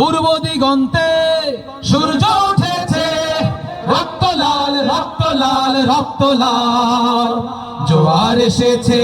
পূর্ব দিগন্তে সূর্য উঠেছে। রক্ত লাল রক্ত লাল রক্ত লাল। জোয়ার এসেছে।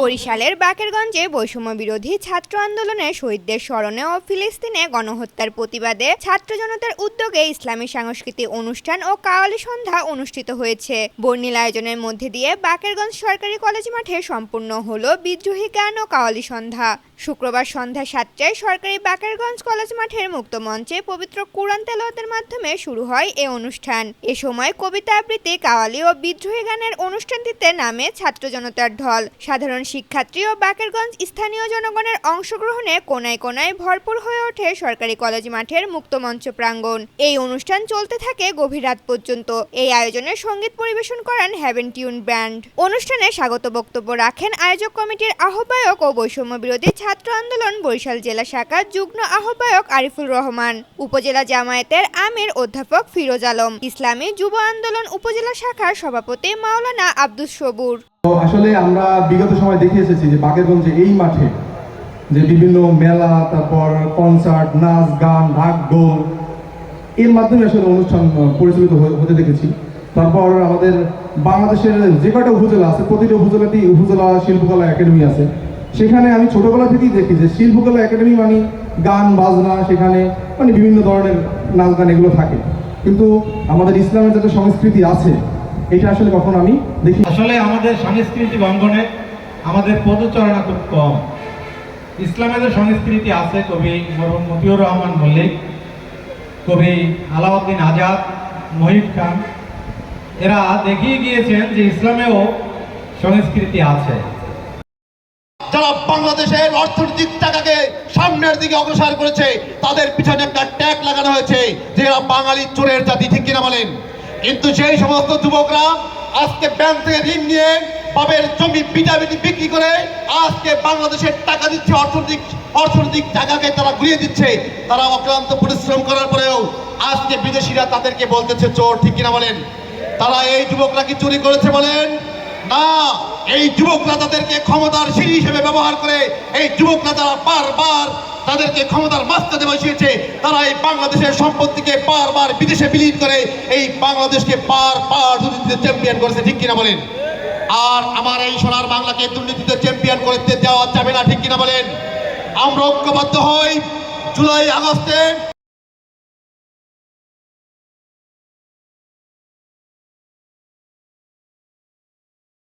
বরিশালের বাকেরগঞ্জে বৈষম্য বিরোধী ছাত্র আন্দোলনে শহীদদের স্মরণে ও ফিলিস্তিনে গণহত্যার প্রতিবাদে ছাত্র জনতার উদ্যোগে ইসলামী সাংস্কৃতিক অনুষ্ঠান ও কাওয়ালি সন্ধ্যা অনুষ্ঠিত হয়েছে। বর্ণিল আয়োজনের মধ্যে দিয়ে বাকেরগঞ্জ সরকারি কলেজ মাঠে সম্পূর্ণ হলো বিদ্রোহী গান ও কাওয়ালি সন্ধ্যা। শুক্রবার সন্ধ্যা সাতটায় সরকারি বাকেরগঞ্জ কলেজ মাঠের মুক্ত মঞ্চে পবিত্র কোরআন তেলাওয়াতের মাধ্যমে শুরু হয় এ অনুষ্ঠান। এ সময় কবিতা আবৃত্তি, কাওয়ালি ও বিদ্রোহী গানের অনুষ্ঠানটিতে নামে ছাত্র জনতার ঢল। সাধারণ শিক্ষার্থী ও বাকেরগঞ্জ স্থানীয় জনগণের অংশগ্রহণে কোনায় কোনায় ভরপুর হয়ে ওঠে সরকারি কলেজ মাঠের মুক্ত মঞ্চ প্রাঙ্গণ। এই অনুষ্ঠান চলতে থাকে গভীর রাত পর্যন্ত। এই আয়োজনে সংগীত পরিবেশন করেন হ্যাভেন টিউন ব্যান্ড অনুষ্ঠানে স্বাগত বক্তব্য রাখেন আয়োজক কমিটির আহ্বায়ক ও বৈষম্য বিরোধী ছাত্র আন্দোলন বরিশাল জেলা শাখার যুগ্ম আহ্বায়ক আরিফুল রহমান, উপজেলা জামায়াতের আমির অধ্যাপক ফিরোজ আলম, ইসলামী যুব আন্দোলন উপজেলা শাখার সভাপতি মাওলানা আব্দুস সবুর। আসলে আমরা বিগত সময় দেখে এসেছি যে বাগেরগঞ্জে এই মাঠে যে বিভিন্ন মেলা, তারপর কনসার্ট নাচ, গান ঢাক ডোল এর মাধ্যমে আসলে অনুষ্ঠান পরিচালিত হতে দেখেছি। তারপর আমাদের বাংলাদেশের যে কয়টা উপজেলা আছে, প্রতিটা উপজেলাতেই উপজেলা শিল্পকলা একাডেমি আছে। সেখানে আমি ছোটবেলা থেকেই দেখি যে শিল্পকলা একাডেমি মানে গান, বাজনা, সেখানে মানে বিভিন্ন ধরনের নাচ গান এগুলো থাকে। কিন্তু আমাদের ইসলামের যাতে সংস্কৃতি আছে, এটা আসলে কখন আমি দেখি আসলে আমাদের সাংস্কৃতিক অঙ্গনে আমাদের পদচারণা খুব কম। ইসলামের যে সংস্কৃতি আছে, কবি মরহুম মতিউর রহমান মল্লিক কবি আলাউদ্দিন আজাদ, মহিব খান, এরা দেখিয়ে গিয়েছেন যে ইসলামেও সংস্কৃতি আছে। যারা বাংলাদেশের অর্থনৈতিক টাকাকে সামনের দিকে অগ্রসর করেছে, তাদের পিছনে একটা ট্যাগ লাগানো হয়েছে যে এরা বাঙালি চোরের জাতি, ঠিক কিনা বলেন? কিন্তু সেই সমস্ত যুবকরা আজকে ব্যাংক থেকে ঋণ নিয়ে বাবের জমি পিটাপিটি বিক্রি করে আজকে বাংলাদেশের টাকা দিচ্ছে, অর্থনৈতিক অর্থনৈতিক টাকাকে তারা ঘুরিয়ে দিচ্ছে। তারা অক্লান্ত পরিশ্রম করার পরেও আজকে বিদেশিরা তাদেরকে বলতেছে, চোর, ঠিক কিনা বলেন? তারা এই যুবকরা কি চুরি করেছে বলেন? না এই যুবকরা তাদেরকে ক্ষমতার সিঁড়ি হিসেবে ব্যবহার করে এই যুবকরা তারা বারবার তাদেরকে ক্ষমতার মাস্তাতে বসিয়েছে তারা এই বাংলাদেশের সম্পত্তিকে বারবার বিদেশে বিলীন করে এই বাংলাদেশকে বারবার দুর্নীতিতে চ্যাম্পিয়ন করেছে, ঠিক কিনা বলেন? আর আমার এই সোনার বাংলাকে দুর্নীতিতে চ্যাম্পিয়ন করতে দেওয়া যাবে না, ঠিক কিনা বলেন? আমরা ঐক্যবদ্ধ হই। জুলাই আগস্টে